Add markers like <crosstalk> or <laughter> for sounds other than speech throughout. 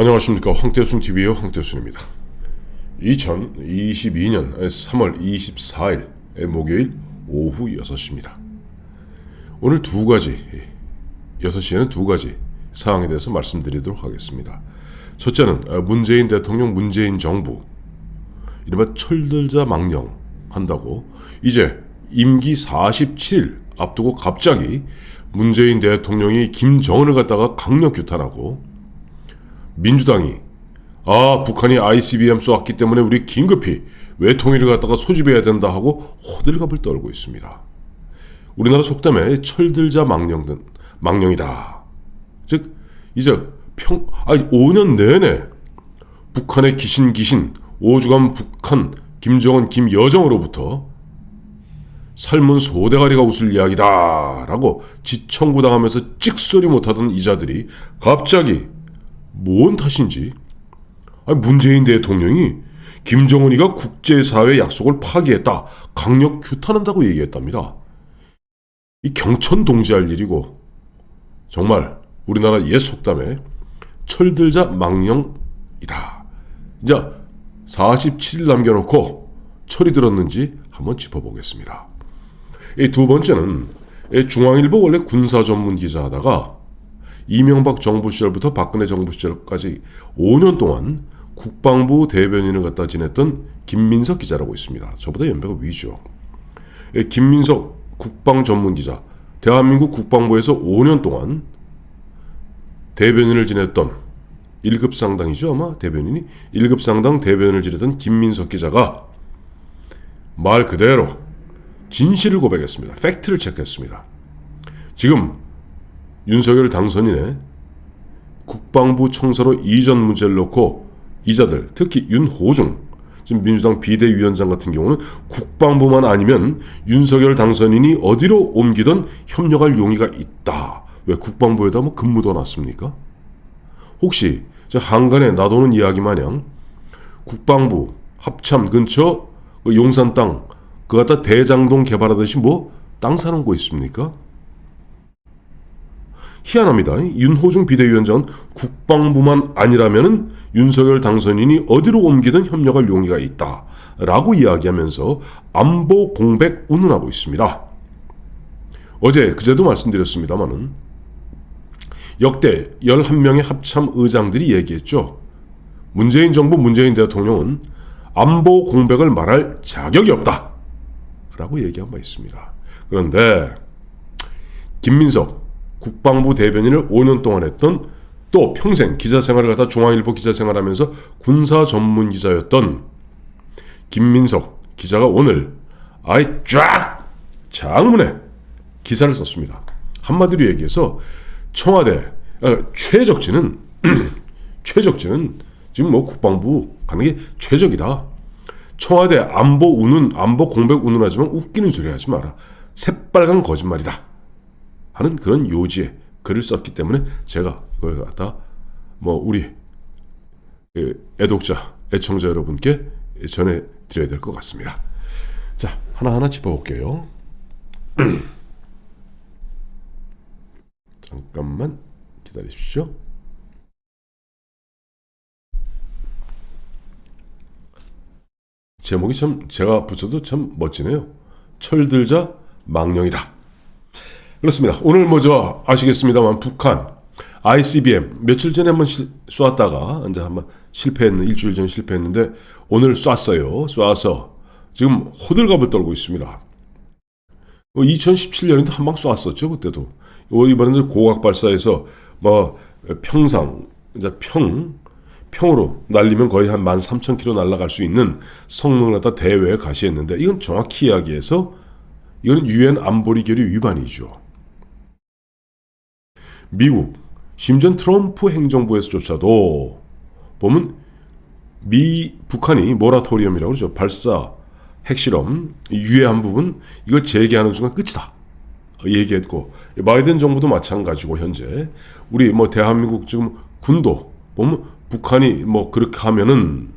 안녕하십니까 황태순 TV의 황태순입니다. 2022년 3월 24일 목요일 오후 6시입니다. 오늘 두 가지 6시에는 두 가지 사항에 대해서 말씀드리도록 하겠습니다. 첫째는 문재인 대통령 문재인 정부 이른바 철들자 망령 한다고 이제 임기 47일 앞두고 갑자기 문재인 대통령이 김정은을 갖다가 강력 규탄하고 민주당이 아 북한이 ICBM 쏘았기 때문에 우리 긴급히 외통위를 갖다가 소집해야 된다 하고 호들갑을 떨고 있습니다. 우리나라 속담에 철들자 망령든 망령이다. 즉 이제 평 아니 5년 내내 북한의 기신 기신 오주간 북한 김정은 김여정으로부터 삶은 소대가리가 웃을 이야기다라고 지청구당하면서 찍소리 못하던 이자들이 갑자기 뭔 탓인지 아니, 문재인 대통령이 김정은이가 국제사회 약속을 파기했다 강력 규탄한다고 얘기했답니다. 이 경천 동지할 일이고 정말 우리나라 옛 속담에 철들자 망령이다. 이제 47일 남겨놓고 철이 들었는지 한번 짚어보겠습니다. 이 두 번째는 이 중앙일보 원래 군사 전문 기자 하다가 이명박 정부 시절부터 박근혜 정부 시절까지 5년 동안 국방부 대변인을 갖다 지냈던 김민석 기자라고 있습니다. 저보다 연배가 위죠. 이 김민석 국방 전문 기자, 대한민국 국방부에서 5년 동안 대변인을 지냈던 1급 상당이죠 아마 대변인이 1급 상당 대변인을 지냈던 김민석 기자가 말 그대로 진실을 고백했습니다. 팩트를 체크했습니다. 지금 윤석열 당선인의 국방부 청사로 이전 문제를 놓고 이자들 특히 윤호중 지금 민주당 비대위원장 같은 경우는 국방부만 아니면 윤석열 당선인이 어디로 옮기든 협력할 용의가 있다. 왜 국방부에다 뭐 근무도 놨습니까? 혹시 저 한간에 나도는 이야기 마냥 국방부 합참 근처 그 용산 땅 그거 갖다 대장동 개발하듯이 뭐 땅 사는 거 있습니까? 희한합니다. 윤호중 비대위원장은 국방부만 아니라면은 윤석열 당선인이 어디로 옮기든 협력할 용의가 있다. 라고 이야기하면서 안보 공백 운운하고 있습니다. 어제 그제도 말씀드렸습니다마는 역대 11명의 합참 의장들이 얘기했죠. 문재인 정부 문재인 대통령은 안보 공백을 말할 자격이 없다. 라고 얘기한 바 있습니다. 그런데 김민석 국방부 대변인을 5년 동안 했던 또 평생 기자 생활을 갖다 중앙일보 기자 생활하면서 군사 전문 기자였던 김민석 기자가 오늘 아이 쫙 장문에 기사를 썼습니다. 한마디로 얘기해서 청와대 어, 최적지는 <clears throat> 최적지는 지금 뭐 국방부 가는 게 최적이다. 청와대 안보 우는 안보 공백 운운하지만 웃기는 소리 하지 마라. 새빨간 거짓말이다. 하는 그런 요지의 글을 썼기 때문에 제가 이걸 갖다 뭐 우리 애독자, 애청자 여러분께 전해 드려야 될 것 같습니다. 자, 하나하나 짚어 볼게요. <clears throat> 잠깐만 기다리십시오. 제목이 참 제가 붙여도 참 멋지네요. 철들자 망령이다. 그렇습니다. 오늘 먼저 아시겠습니다만 북한 ICBM 며칠 전에 한번 시, 쏘았다가 이제 한번 실패했는 일주일 전 실패했는데 오늘 쐈어요. 쏴서 지금 호들갑을 떨고 있습니다. 2017년에도 한 방 쐈었죠 그때도. 이번에는 고각 발사해서 뭐 평상 이제 평 평으로 날리면 거의 한 13,000km 날아갈 수 있는 성능을 갖다 대회에 가시했는데 이건 정확히 이야기해서 이건 유엔 안보리 결의 위반이죠. 미국 심지어 트럼프 행정부에서조차도 보면 미 북한이 모라토리엄이라고 그러죠. 발사 핵실험 유해한 부분 이걸 재개하는 순간 끝이다. 얘기했고 바이든 정부도 마찬가지고 현재 우리 뭐 대한민국 지금 군도 보면 북한이 뭐 그렇게 하면은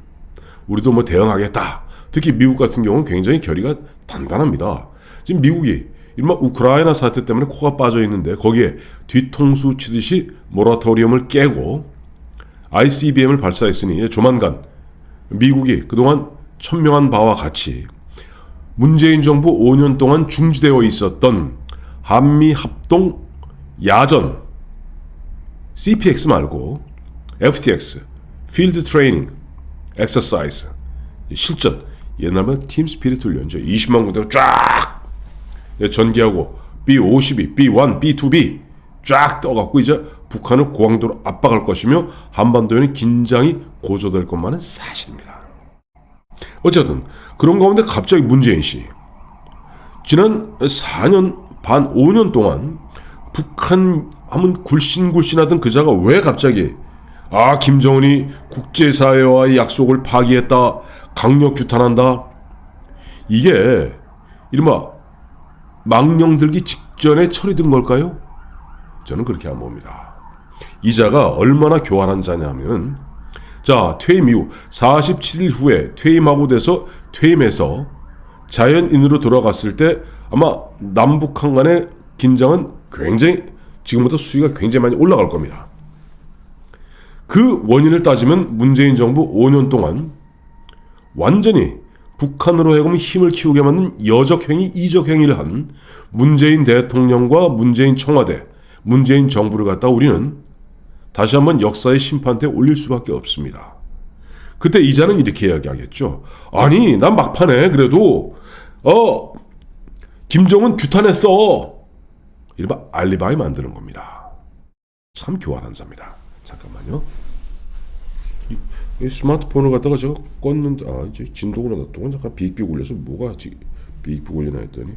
우리도 뭐 대응하겠다. 특히 미국 같은 경우는 굉장히 결의가 단단합니다. 지금 미국이 일마 우크라이나 사태 때문에 코가 빠져 있는데 거기에 뒤통수 치듯이 모라토리엄을 깨고 ICBM을 발사했으니 조만간 미국이 그동안 천명한 바와 같이 문재인 정부 5년 동안 중지되어 있었던 한미 합동 야전 CPX 말고 FTX 필드 트레이닝 엑서사이즈 실전 옛날면 팀 스피릿 훈련죠 20만 군데가 쫙 전개하고 B52, B1, B2B 쫙 떠갖고 이제 북한을 고강도로 압박할 것이며 한반도에는 긴장이 고조될 것만은 사실입니다. 어쨌든 그런 가운데 갑자기 문재인 씨 지난 4년 반 5년 동안 북한 하면 굴신굴신하던 그자가 왜 갑자기 아 김정은이 국제사회와의 약속을 파기했다 강력 규탄한다 이게 이른바 망령 들기 직전에 처리된 걸까요? 저는 그렇게 안 봅니다. 이자가 얼마나 교활한 자냐면은 자 퇴임 이후 47일 후에 퇴임하고 돼서 퇴임해서 자연인으로 돌아갔을 때 아마 남북한 간의 긴장은 굉장히 지금부터 수위가 굉장히 많이 올라갈 겁니다. 그 원인을 따지면 문재인 정부 5년 동안 완전히 북한으로 하여금 힘을 키우게 만든 여적행위, 이적행위를 한 문재인 대통령과 문재인 청와대, 문재인 정부를 갖다 우리는 다시 한번 역사의 심판대에 올릴 수밖에 없습니다. 그때 이자는 이렇게 이야기하겠죠. 아니, 난 막판에 그래도 어 김정은 규탄했어. 이른바 알리바이 만드는 겁니다. 참 교활한 자입니다. 잠깐만요. 이, 이 스마트폰을 갖다가 제가 껐는데 아 이제 진동을 놨더니 잠깐 빅빅 울려서 뭐가 지 빅빅 울리나 했더니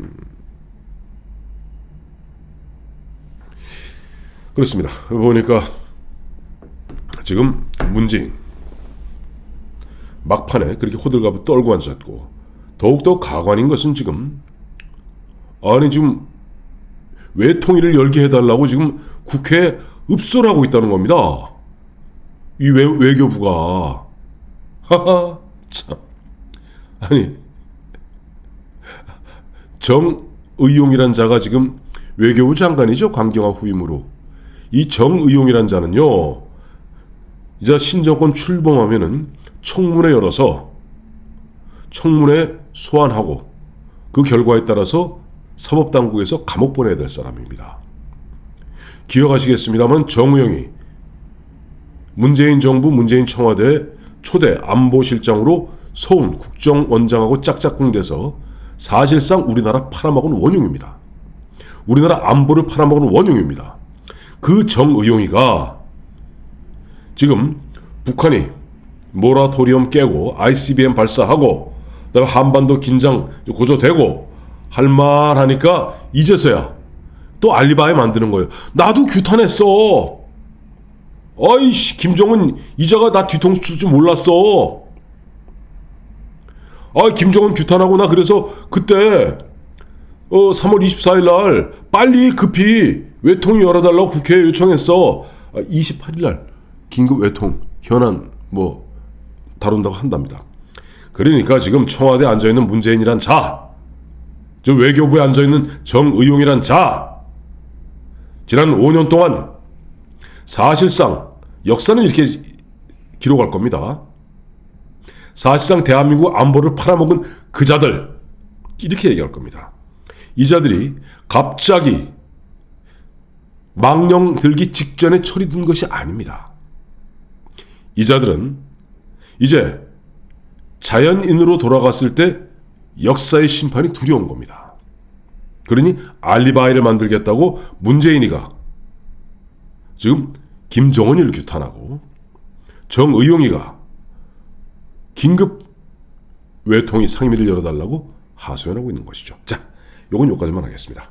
음. 그렇습니다. 보니까 지금 문재인 막판에 그렇게 호들갑을 떨고 앉았고 더욱더 가관인 것은 지금 아니 지금 외통위를 열게 해달라고 지금 국회에 읍소를 하고 있다는 겁니다. 이 외, 외교부가. 하하 참. 아니 정의용이란 자가 지금 외교부 장관이죠 강경화 후임으로. 이 정의용이란 자는요 이제 신정권 출범하면은 청문회 열어서 청문회 소환하고 그 결과에 따라서 사법당국에서 감옥 보내야 될 사람입니다. 기억하시겠습니다만 정우영이 문재인 정부 문재인 청와대 초대 안보실장으로 서훈 국정원장하고 짝짝꿍돼서 사실상 우리나라 팔아먹은 원흉입니다. 우리나라 안보를 팔아먹은 원흉입니다. 그 정의용이가 지금 북한이 모라토리엄 깨고 ICBM 발사하고 그다음에 한반도 긴장 고조되고 할 만하니까 이제서야 또 알리바이 만드는 거예요. 나도 규탄했어. 아이씨 김정은 이자가 나 뒤통수 칠 줄 몰랐어. 아 김정은 규탄하고 나 그래서 그때 어 3월 24일 날 빨리 급히 외통위 열어달라고 국회에 요청했어. 아, 28일 날 긴급 외통 현안 뭐 다룬다고 한답니다. 그러니까 지금 청와대에 앉아 있는 문재인이란 자, 저 외교부에 앉아 있는 정의용이란 자, 지난 5년 동안 사실상 역사는 이렇게 기록할 겁니다. 사실상 대한민국 안보를 팔아먹은 그 자들 이렇게 얘기할 겁니다. 이 자들이 갑자기 망령 들기 직전에 처리된 것이 아닙니다. 이 자들은 이제 자연인으로 돌아갔을 때 역사의 심판이 두려운 겁니다. 그러니 알리바이를 만들겠다고 문재인이가 지금 김정은이를 규탄하고 정의용이가 긴급 외통위 상임위를 열어달라고 하소연하고 있는 것이죠. 자, 요건 여기까지만 하겠습니다.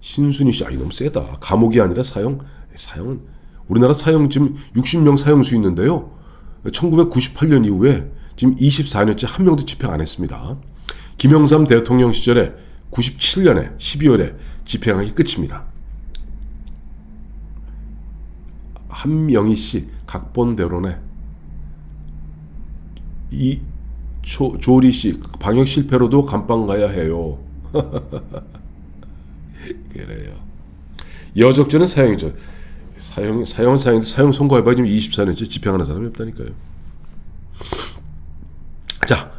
신순희 씨, 아, 이놈 세다. 감옥이 아니라 사형. 사형은 우리나라 사형 지금 60명 사형수 있는데요. 1998년 이후에 지금 24년째 한 명도 집행 안 했습니다. 김영삼 대통령 시절에 97년에 12월에 집행하기 끝입니다. 한명희 씨 각본대로네. 이 조, 조리 씨 방역 실패로도 감방 가야 해요. <laughs> 그래요. 여적죄는 사형이죠. 사형 사형 사형 사형 선고해봐 지금 24년째 집행하는 사람이 없다니까요. 자,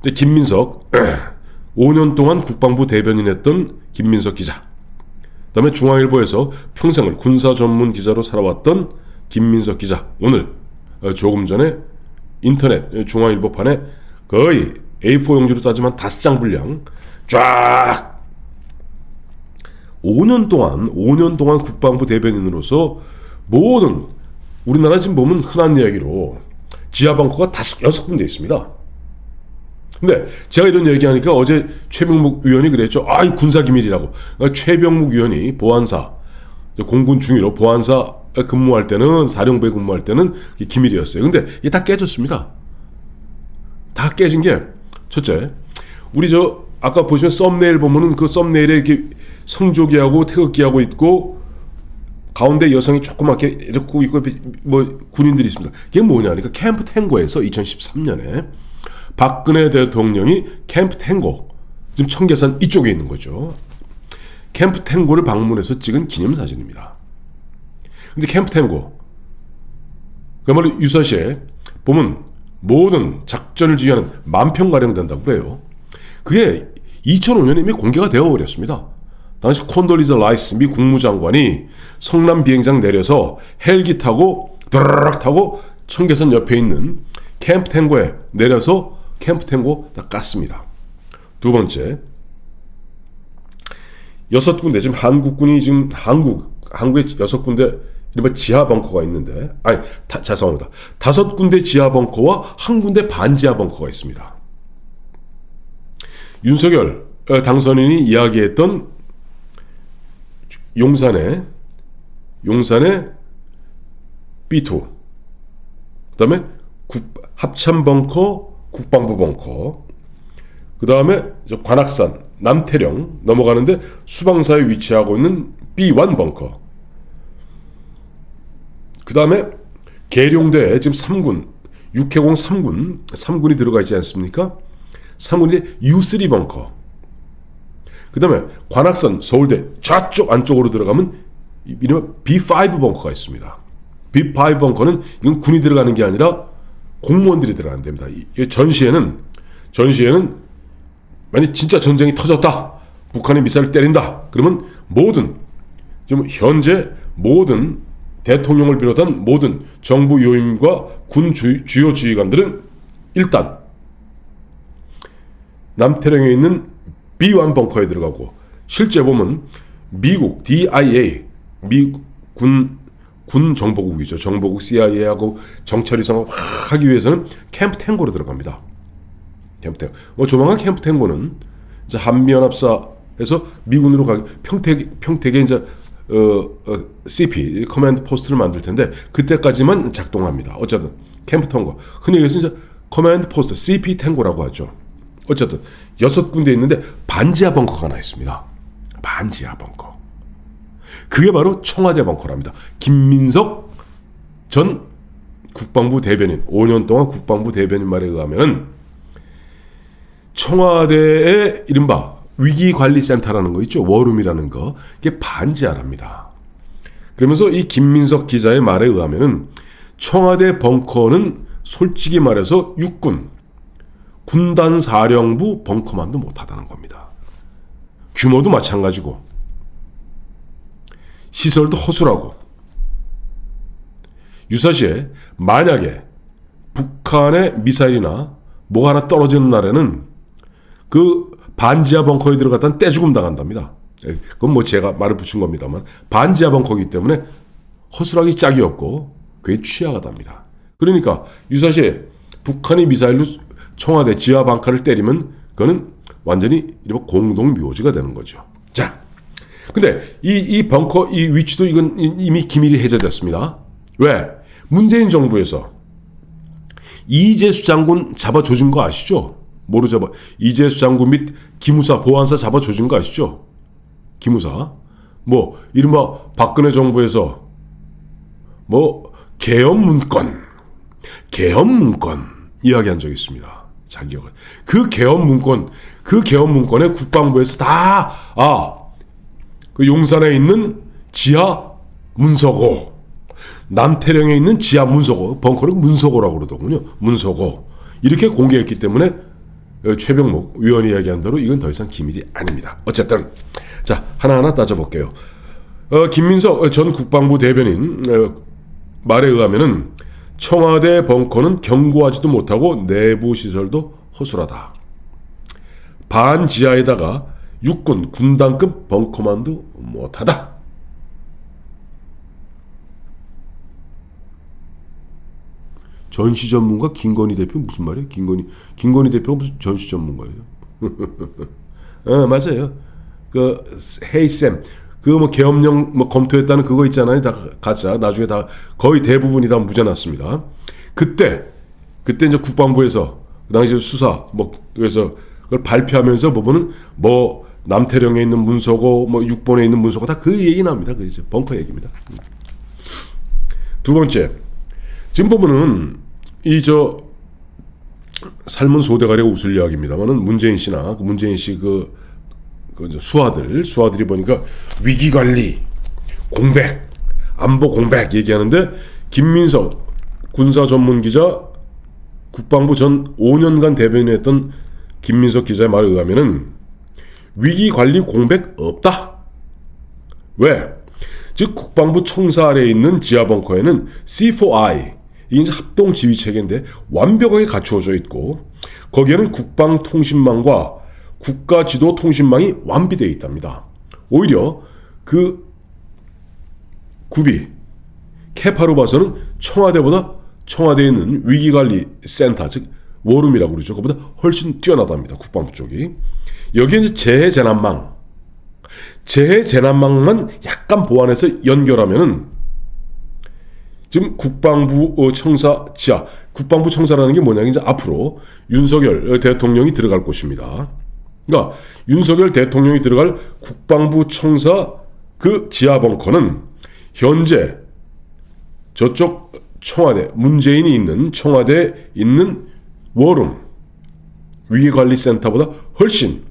이제 김민석 <clears throat> 5년 동안 국방부 대변인했던 김민석 기자. 그다음에 중앙일보에서 평생을 군사 전문 기자로 살아왔던 김민석 기자. 오늘 어, 조금 전에 인터넷 중앙일보판에 거의 A4 용지로 따지면 다섯 장 분량 쫙 5년 동안 5년 동안 국방부 대변인으로서 모든 우리나라 지금 보면 흔한 이야기로 지하 벙커가 다섯 여섯 군데 있습니다. 근데 제가 이런 얘기하니까 어제 최병묵 의원이 그랬죠. 아, 이 군사 기밀이라고. 그러니까 최병묵 의원이 보안사 공군 중위로 보안사 근무할 때는 사령부에 근무할 때는 기밀이었어요. 근데 이게 다 깨졌습니다. 다 깨진 게 첫째, 우리 저 아까 보시면 썸네일 보면은 그 썸네일에 이렇게 성조기하고 태극기하고 있고 가운데 여성이 조그맣게 이렇게 있고 뭐 군인들이 있습니다. 이게 뭐냐? 그러니까 캠프 탱고에서 2013년에 박근혜 대통령이 캠프 탱고 지금 청계산 이쪽에 있는 거죠. 캠프 탱고를 방문해서 찍은 기념사진입니다. 근데 캠프 탱고 그야말로 유사시에 보면 모든 작전을 지휘하는 만평가량 된다고 그래요. 그게 2005년에 이미 공개가 되어 버렸습니다. 당시 콘돌리자 라이스 미 국무장관이 성남 비행장 내려서 헬기 타고 드르륵 타고 청계산 옆에 있는 캠프 탱고에 내려서 캠프 탱고 다 깠습니다. 두 번째, 여섯 군데 지금 한국군이 지금 한국 한국에 여섯 군데 이른바 지하 벙커가 있는데 아니 다, 죄송합니다 다섯 군데 지하 벙커와 한 군데 반지하 벙커가 있습니다. 윤석열 어, 당선인이 이야기했던 용산에 용산에 B2 그다음에 국, 합참 벙커 국방부 벙커 그 다음에 관악산 남태령 넘어가는데 수방사에 위치하고 있는 B1 벙커 그 다음에 계룡대에 지금 3군 육해공 3군 3군이 들어가 있지 않습니까? 3군이 U3 벙커 그 다음에 관악산 서울대 좌쪽 안쪽으로 들어가면 이른바 B5 벙커가 있습니다. B5 벙커는 이건 군이 들어가는 게 아니라 공무원들이 들어가는 데입니다. 이 전시에는 전시에는 만약 진짜 전쟁이 터졌다. 북한이 미사일을 때린다. 그러면 모든 지금 현재 모든 대통령을 비롯한 모든 정부 요임과 군 주, 주요 지휘관들은 일단 남태령에 있는 B1 벙커에 들어가고 실제 보면 미국 DIA 미군 군 정보국이죠. 정보국 CIA하고 정찰 이상을 하기 위해서는 캠프 탱고로 들어갑니다. 캠프 탱고. 뭐 조만간 캠프 탱고는 이제 한미연합사에서 미군으로 가 평택 평택에 이제 어, 어, CP 커맨드 포스트를 만들 텐데 그때까지만 작동합니다. 어쨌든 캠프 탱고 흔히 얘기해서 이제 커맨드 포스트 CP 탱고라고 하죠. 어쨌든 여섯 군데 있는데 반지하 벙커가 하나 있습니다. 반지하 벙커. 그게 바로 청와대 벙커랍니다. 김민석 전 국방부 대변인 5년 동안 국방부 대변인 말에 의하면은 청와대의 이른바 위기관리센터라는 거 있죠. 워룸이라는 거. 이게 반지하랍니다. 그러면서 이 김민석 기자의 말에 의하면은 청와대 벙커는 솔직히 말해서 육군 군단 사령부 벙커만도 못하다는 겁니다. 규모도 마찬가지고 시설도 허술하고 유사시에 만약에 북한의 미사일이나 뭐가 하나 떨어지는 날에는 그 반지하 벙커에 들어갔다는 떼죽음 당한답니다. 예, 그건 뭐 제가 말을 붙인 겁니다만 반지하 벙커이기 때문에 허술하기 짝이 없고 그게 취약하답니다. 그러니까 유사시에 북한이 미사일로 청와대 지하 방카를 때리면 그거는 완전히 공동 묘지가 되는 거죠. 자, 근데 이, 이 벙커 이 위치도 이건 이미 기밀이 해제됐습니다. 왜? 문재인 정부에서 이재수 장군 잡아 조진 거 아시죠? 뭐로 잡아? 이재수 장군 및 기무사 보안사 잡아 조진 거 아시죠? 기무사. 뭐 이른바 박근혜 정부에서 뭐 개헌 문건, 개헌 문건 이야기한 적이 있습니다. 자기역은 그 개헌 문건, 그 개헌 문건에 국방부에서 다 아, 그 용산에 있는 지하 문서고 남태령에 있는 지하 문서고 벙커를 문서고라고 그러더군요. 문서고 이렇게 공개했기 때문에 어, 최병목 위원이 이야기한 대로 이건 더 이상 기밀이 아닙니다. 어쨌든 자 하나하나 따져볼게요. 어, 김민석 전 국방부 대변인 어, 말에 의하면은 청와대 벙커는 견고하지도 못하고 내부 시설도 허술하다. 반 지하에다가 육군 군단급 벙커만도 못하다. 전시 전문가 김건희 대표 무슨 말이에요? 김건희 김건희 대표가 무슨 전시 전문가예요? <laughs> 어 맞아요. 그 헤이 쌤 그 뭐 계엄령 뭐 검토했다는 그거 있잖아요. 다 가짜 나중에 다 거의 대부분이 다 무죄 났습니다. 그때 그때 이제 국방부에서 그 당시 수사 뭐 그래서 그걸 발표하면서 보면은 뭐 남태령에 있는 문서고 뭐 육본에 있는 문서고 다 그 얘기 나옵니다. 그 이제 벙커 얘기입니다. 두 번째 지금 보면은 이 저 삶은 소대가리가 웃을 이야기입니다만은 문재인 씨나 그 문재인 씨그 그 이제 수하들 수하들이 보니까 위기 관리 공백 안보 공백 얘기하는데 김민석 군사 전문 기자 국방부 전 5년간 대변인했던 김민석 기자의 말에 의하면은 위기 관리 공백 없다. 왜? 즉 국방부 청사 아래에 있는 지하 벙커에는 C4I 이게 합동 지휘 체계인데 완벽하게 갖추어져 있고 거기에는 국방 통신망과 국가 지도 통신망이 완비되어 있답니다. 오히려 그 구비 캐파로 봐서는 청와대보다 청와대에 있는 위기관리 센터 즉 워룸이라고 그러죠. 그보다 훨씬 뛰어나답니다. 국방부 쪽이. 여기에 이제 재해 재난망 재해 재난망만 약간 보완해서 연결하면은 지금 국방부 어, 청사 지하 국방부 청사라는 게 뭐냐면 이제 앞으로 윤석열 대통령이 들어갈 곳입니다. 그러니까 윤석열 대통령이 들어갈 국방부 청사 그 지하 벙커는 현재 저쪽 청와대 문재인이 있는 청와대에 있는 워룸 위기관리센터보다 훨씬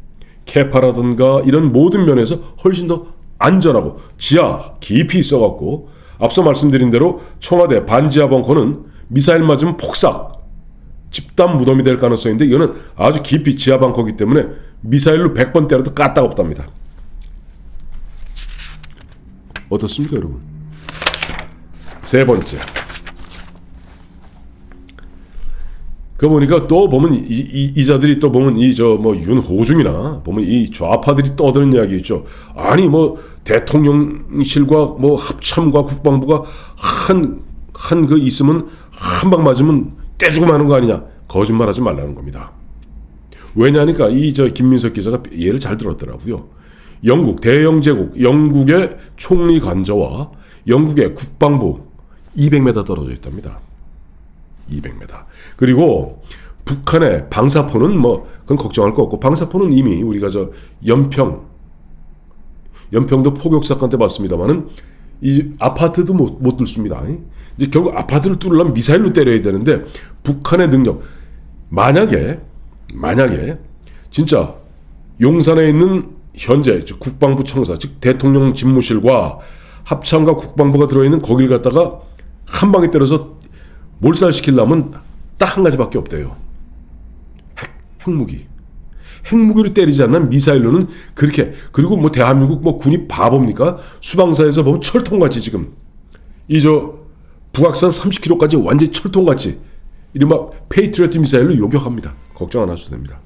캐파라든가 이런 모든 면에서 훨씬 더 안전하고 지하 깊이 있어갖고 앞서 말씀드린 대로 청와대 반지하 벙커는 미사일 맞으면 폭삭 집단 무덤이 될 가능성인데 이거는 아주 깊이 지하 벙커기 때문에 미사일로 100번 때려도 까딱 없답니다. 어떻습니까 여러분? 세 번째 그 보니까 또 보면 이, 이, 이 자들이 또 보면 이 저 뭐 윤호중이나 보면 이 좌파들이 떠드는 이야기 있죠. 아니 뭐 대통령실과 뭐 합참과 국방부가 한 한 그 있으면 한 방 맞으면 떼주고 마는 거 아니냐. 거짓말하지 말라는 겁니다. 왜냐니까 이 저 김민석 기자가 예를 잘 들었더라고요. 영국 대영제국 영국의 총리 관저와 영국의 국방부 200m 떨어져 있답니다. 200m. 그리고 북한의 방사포는 뭐 그건 걱정할 거 없고 방사포는 이미 우리가 저 연평 연평도 포격 사건 때 봤습니다만은 이 아파트도 못, 못 뚫습니다. 이제 결국 아파트를 뚫으려면 미사일로 때려야 되는데 북한의 능력 만약에 만약에 진짜 용산에 있는 현재 즉 국방부 청사 즉 대통령 집무실과 합참과 국방부가 들어있는 거길 갖다가 한 방에 때려서 몰살시키려면 딱 한 가지밖에 없대요. 핵, 핵무기. 핵무기로 때리지 않는 미사일로는 그렇게 그리고 뭐 대한민국 뭐 군이 바보입니까? 수방사에서 보면 철통같이 지금 이 저 북악산 30km까지 완전 히 철통같이 이른바 페이트리어트 미사일로 요격합니다. 걱정 안 하셔도 됩니다.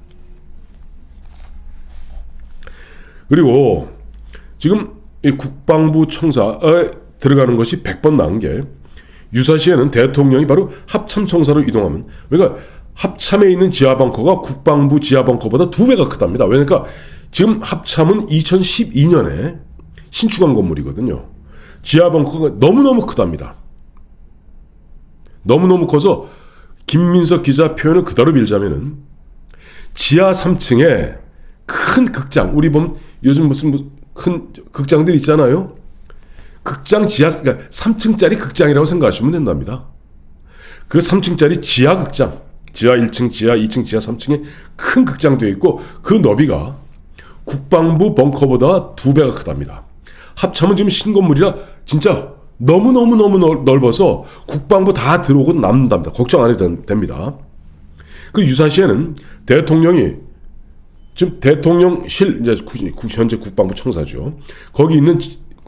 그리고 지금 이 국방부 청사에 들어가는 것이 100번 나은 게 유사시에는 대통령이 바로 합참청사로 이동하면 그러니까 합참에 있는 지하벙커가 국방부 지하벙커보다 두 배가 크답니다. 왜냐니까 지금 합참은 2012년에 신축한 건물이거든요. 지하벙커가 너무너무 크답니다. 너무너무 커서 김민석 기자 표현을 그대로 빌자면은 지하 3층에 큰 극장 우리 보면 요즘 무슨 큰 극장들 있잖아요. 극장 지하 그러니까 3층짜리 극장이라고 생각하시면 된답니다. 그 3층짜리 지하 극장, 지하 1층, 지하 2층, 지하 3층에 큰 극장도 있고 그 너비가 국방부 벙커보다 두 배가 크답니다. 합참은 지금 신건물이라 진짜 너무너무너무 넓- 넓어서 국방부 다 들어오고 남는답니다. 걱정 안 해도 된- 됩니다. 그 유사시에는 대통령이 지금 대통령실 이제 현재 국방부 청사죠. 거기 있는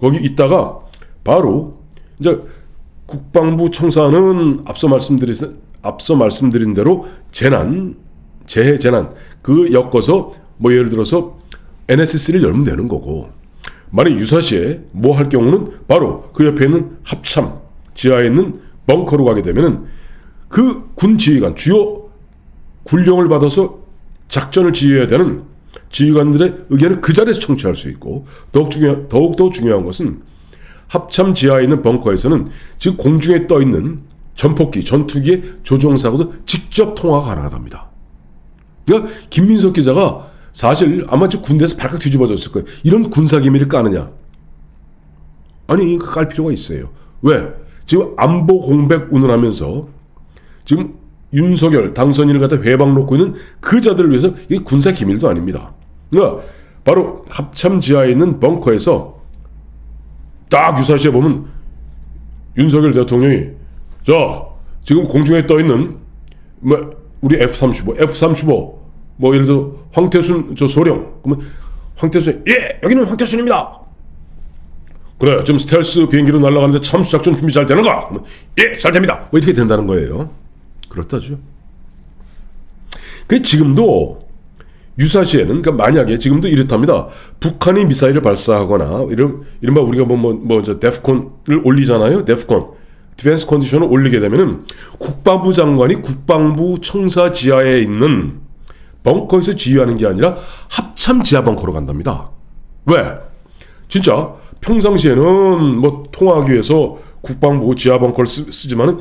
거기 있다가 바로 이제 국방부 청사는 앞서 말씀드린 앞서 말씀드린 대로 재난 재해 재난 그 엮어서 뭐 예를 들어서 NSC를 열면 되는 거고 만약 유사시에 뭐 할 경우는 바로 그 옆에 있는 합참 지하에 있는 벙커로 가게 되면은 그 군 지휘관 주요 군령을 받아서 작전을 지휘해야 되는 지휘관들의 의견을 그 자리에서 청취할 수 있고 더욱 중요 더욱더 중요한 것은 합참 지하에 있는 벙커에서는 지금 공중에 떠 있는 전폭기, 전투기의 조종사고도 직접 통화가 가능하답니다. 그러니까 김민석 기자가 사실 아마 저 군대에서 발칵 뒤집어졌을 거예요. 이런 군사 기밀을 까느냐? 아니 깔 필요가 있어요. 왜? 지금 안보 공백 운운하면서 지금 윤석열 당선인을 갖다 회방 놓고 있는 그 자들을 위해서 이게 군사 기밀도 아닙니다. 그러니까 바로 합참 지하에 있는 벙커에서 딱 유사시에 보면 윤석열 대통령이 자 지금 공중에 떠 있는 뭐 우리 F-35, F-35 뭐 예를 들어 황태순 저 소령 그러면 황태순 예 여기는 황태순입니다. 그래 지금 스텔스 비행기로 날아가는데 참수 작전 준비 잘 되는가? 그러면 예잘 됩니다. 뭐 이렇게 된다는 거예요. 그렇다죠. 그 지금도 유사시에는 그러니까 만약에 지금도 이렇답니다. 북한이 미사일을 발사하거나 이런 이른바 우리가 뭐뭐저 데프콘을 올리잖아요. 데프콘 디펜스 컨디션을 올리게 되면은 국방부 장관이 국방부 청사 지하에 있는 벙커에서 지휘하는 게 아니라 합참 지하 벙커로 간답니다. 왜? 진짜 평상시에는 뭐 통화하기 위해서 국방부 지하 벙커를 쓰, 쓰지만은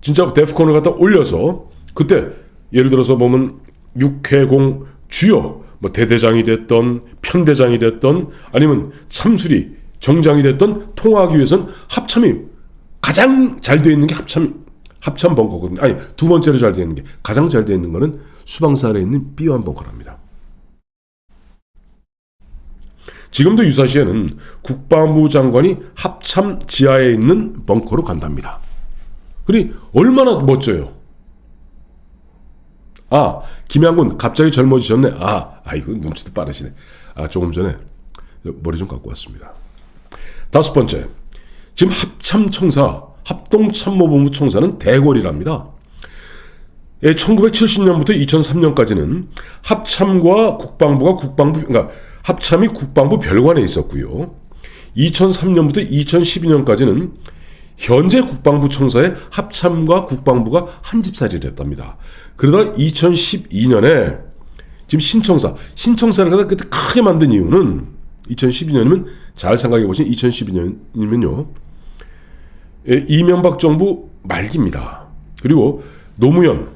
진짜 데프콘을 갖다 올려서 그때 예를 들어서 보면 육해공 주요 뭐 대대장이 됐던 편대장이 됐던 아니면 참수리 정장이 됐던 통화하기 위해선 합참이 가장 잘 되어 있는 게 합참 합참 벙커거든요. 아니 두 번째로 잘 되어 있는 게 가장 잘 되어 있는 거는 수방사 아래 있는 B1 벙커랍니다. 지금도 유사시에는 국방부 장관이 합참 지하에 있는 벙커로 간답니다. 그리 얼마나 멋져요. 아 김양군 갑자기 젊어지셨네. 아 아이고 눈치도 빠르시네. 아 조금 전에 머리 좀 감고 왔습니다. 다섯 번째 지금 합참청사 합동참모본부 청사는 대궐이랍니다. 예, 1970년부터 2003년까지는 합참과 국방부가 국방부 그러니까 합참이 국방부 별관에 있었고요. 2003년부터 2012년까지는 현재 국방부 청사에 합참과 국방부가 한 집살이를 했답니다. 그러다가 2012년에 지금 신청사, 신청사를 갖다 그때 크게 만든 이유는 2012년이면 잘 생각해 보시면 2012년이면요. 예, 이명박 정부 말기입니다. 그리고 노무현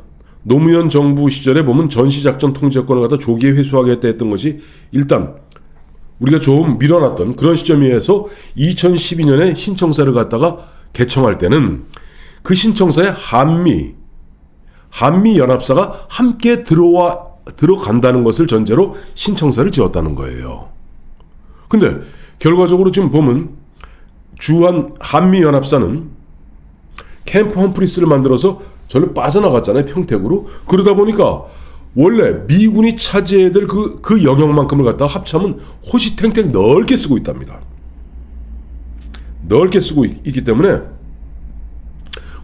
노무현 정부 시절에 보면 전시작전 통제권을 갖다 조기에 회수하겠다 했던 것이 일단 우리가 좀 밀어놨던 그런 시점에서 2012년에 신청사를 갖다가 개청할 때는 그 신청사에 한미 한미 연합사가 함께 들어와 들어간다는 것을 전제로 신청사를 지었다는 거예요. 근데 결과적으로 지금 보면 주한 한미 연합사는 캠프 험프리스를 만들어서 절로 빠져나갔잖아요 평택으로 그러다 보니까 원래 미군이 차지해야 될 그 그 영역만큼을 갖다 가 합참은 호시탱탱 넓게 쓰고 있답니다. 넓게 쓰고 있, 기 때문에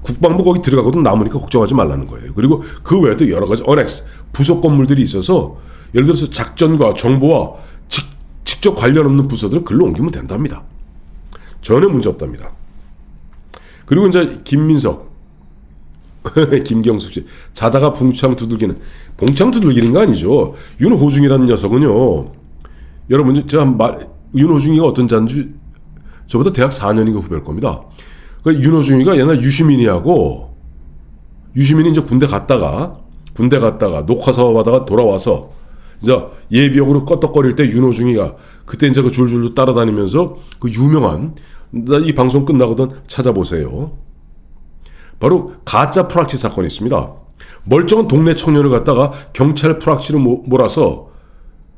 국방부 거기 들어가고도 남으니까 걱정하지 말라는 거예요. 그리고 그 외에도 여러 가지 어넥스 부속 건물들이 있어서 예를 들어서 작전과 정보와 직, 직접 관련 없는 부서들은 글로 옮기면 된답니다. 전혀 문제 없답니다. 그리고 이제 김민석, <laughs> 김경숙 씨 자다가 붕창 두들기는 봉창 두들기는 거 아니죠. 윤호중이라는 녀석은요. 여러분 제가 말 윤호중이가 어떤 자인지 저보다 대학 4년인가 후배일 겁니다. 그 윤호중이가 옛날 유시민이하고 유시민이 이제 군대 갔다가 군대 갔다가 녹화 사업하다가 돌아와서 이제 예비역으로 껐덕거릴 때 윤호중이가 그때 이제 그 줄줄로 따라다니면서 그 유명한 나 이 방송 끝나거든 찾아보세요. 바로 가짜 프락치 사건이 있습니다. 멀쩡한 동네 청년을 갖다가 경찰 프락치로 모- 몰아서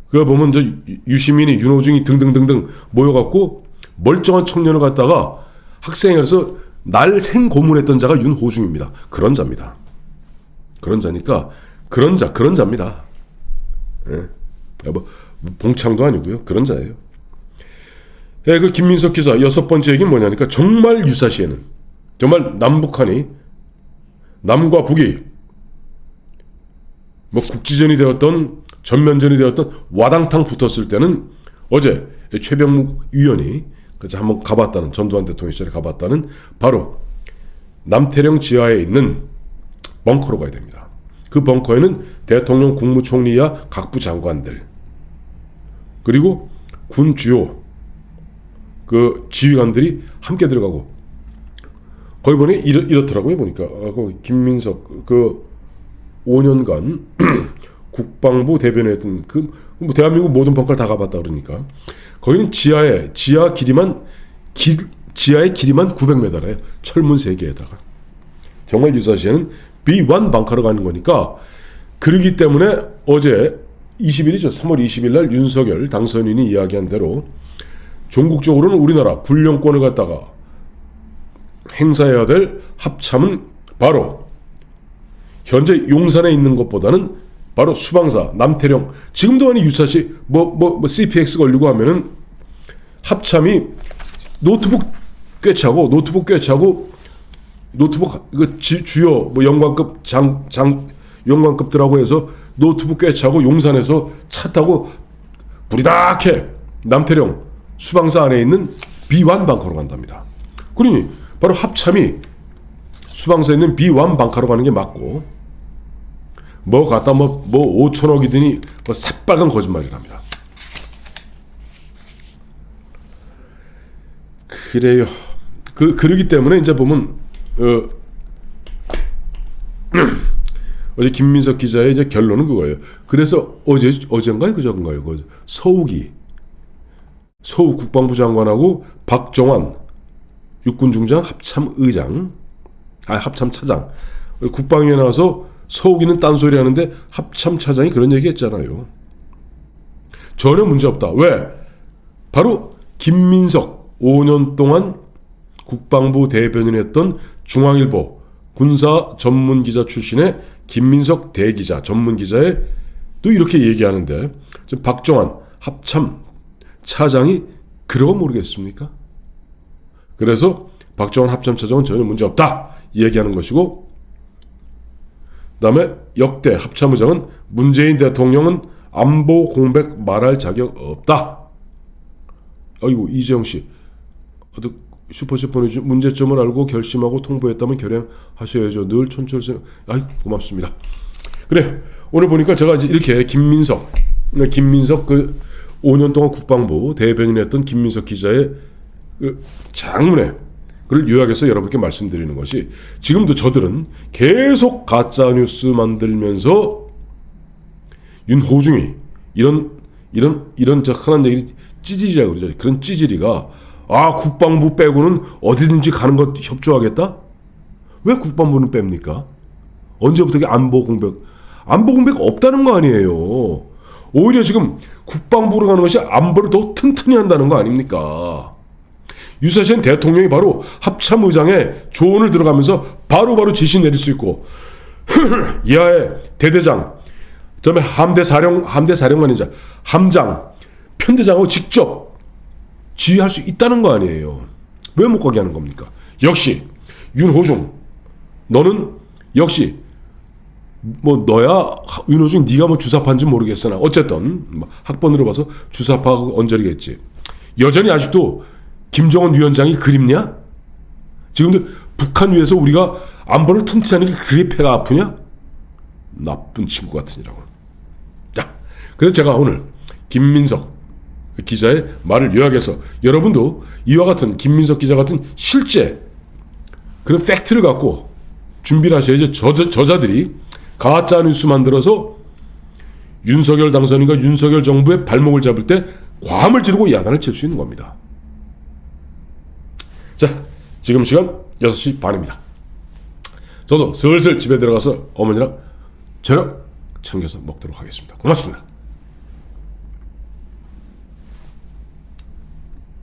그거 보면 저 유시민이 윤호중이 등등등등 모여갖고 멀쩡한 청년을 갖다가 학생회에서 날 생고문했던 자가 윤호중입니다. 그런 자입니다. 그런 자니까 그런 자 그런 자입니다. 예. 뭐 봉창도 아니고요. 그런 자예요. 예, 그 김민석 기자 여섯 번째 얘기는 뭐냐니까 정말 유사시에는 정말 남북한이 남과 북이 뭐 국지전이 되었던 전면전이 되었던 와당탕 붙었을 때는 어제 최병묵 위원이 그래서 한번 가봤다는 전두환 대통령 시절에 가봤다는 바로 남태령 지하에 있는 벙커로 가야 됩니다. 그 벙커에는 대통령 국무총리와 각부 장관들 그리고 군 주요 그 지휘관들이 함께 들어가고 거기 보니 이렇, 이렇더라고요 보니까 아, 그 김민석 그 5년간 <clears throat> 국방부 대변했던 그 뭐 대한민국 모든 벙커를 다 가봤다 그러니까 거기는 지하에 지하 길이만 길 지하의 길이만 900m래요 철문 세 개에다가. 정말 유사시에는 B1 벙커로 가는 거니까 그러기 때문에 어제 20일이죠. 3월 20일 날 윤석열 당선인이 이야기한 대로 종국적으로는 우리나라 군령권을 갖다가 행사해야 될 합참은 바로 현재 용산에 있는 것보다는 바로 수방사 남태령 지금도 아니 유사시 뭐뭐 뭐 CPX 걸리고 하면은 합참이 노트북 꿰차고 노트북 꿰차고 노트북 그 지- 주요 뭐 영관급 장 장 영관급들하고 해서 노트북 꿰차고 용산에서 차 타고 부리닥해 남태령 수방사 안에 있는 비완 방카로 간답니다. 그러니 바로 합참이 수방사에 있는 비완 방카로 가는 게 맞고 뭐 갖다 뭐, 뭐 5천억이더니 뭐 새빨간 거짓말이랍니다. 그래요. 그 그러기 때문에 이제 보면 어, <clears throat> 어제 김민석 기자의 이제 결론은 그거예요. 그래서 어제 어젠가요 그저인가요? 그 서욱이 서욱 국방부 장관하고 박정환 육군 중장 합참 의장 아 합참 차장 국방위에 나와서 서욱이는 딴소리 하는데 합참 차장이 그런 얘기 했잖아요. 전혀 문제 없다. 왜? 바로 김민석 5년 동안 국방부 대변인 했던 중앙일보 군사 전문 기자 출신의 김민석 대기자 전문 기자의 또 이렇게 얘기하는데 지금 박정환 합참 차장이 그러고 모르겠습니까? 그래서 박정환 합참 차장은 전혀 문제 없다 이 얘기하는 것이고 그다음에 역대 합참의장은 문재인 대통령은 안보 공백 말할 자격 없다. 아이고 이재영 씨, 어떻게 슈퍼챗 보내주 문제점을 알고 결심하고 통보했다면 결행하셔야죠. 늘 촌철선. 아이 고맙습니다. 그래 오늘 보니까 제가 이제 이렇게 김민석, 네, 김민석 그 5년 동안 국방부 대변인했던 김민석 기자의 그 장문에 그를 요약해서 여러분께 말씀드리는 것이 지금도 저들은 계속 가짜 뉴스 만들면서 윤호중이 이런 이런 이런 저 흔한 얘기 찌질이라고 그러죠. 그런 찌질이가 아 국방부 빼고는 어디든지 가는 것 협조하겠다? 왜 국방부는 뺍니까? 언제부터 안보 공백 안보 공백 없다는 거 아니에요. 오히려 지금 국방부로 가는 것이 안보를 더 튼튼히 한다는 거 아닙니까? 유사시엔 대통령이 바로 합참의장에 조언을 들어가면서 바로 바로 지시 내릴 수 있고 <laughs> 이하에 대대장, 그다음에 함대 사령 함대 사령관이자 함장, 편대장하고 직접 지휘할 수 있다는 거 아니에요. 왜 못 가게 하는 겁니까? 역시 윤호중, 너는 역시 뭐 너야 윤호중 네가 뭐 주사파인지 모르겠으나 어쨌든 뭐 학번으로 봐서 주사파하고 언저리겠지. 여전히 아직도 김정은 위원장이 그립냐? 지금도 북한 위에서 우리가 안보를 튼튼하는 게 그리 배가 아프냐? 나쁜 친구 같으니라고. 자, 그래서 제가 오늘 김민석 기자의 말을 요약해서 여러분도 이와 같은 김민석 기자 같은 실제 그런 팩트를 갖고 준비를 하셔야죠. 저자, 저자들이 가짜 뉴스 만들어서 윤석열 당선인과 윤석열 정부의 발목을 잡을 때 과함을 지르고 야단을 칠 수 있는 겁니다. 자, 지금 시간 6시 반입니다. 저도 슬슬 집에 들어가서 어머니랑 저녁 챙겨서 먹도록 하겠습니다. 고맙습니다.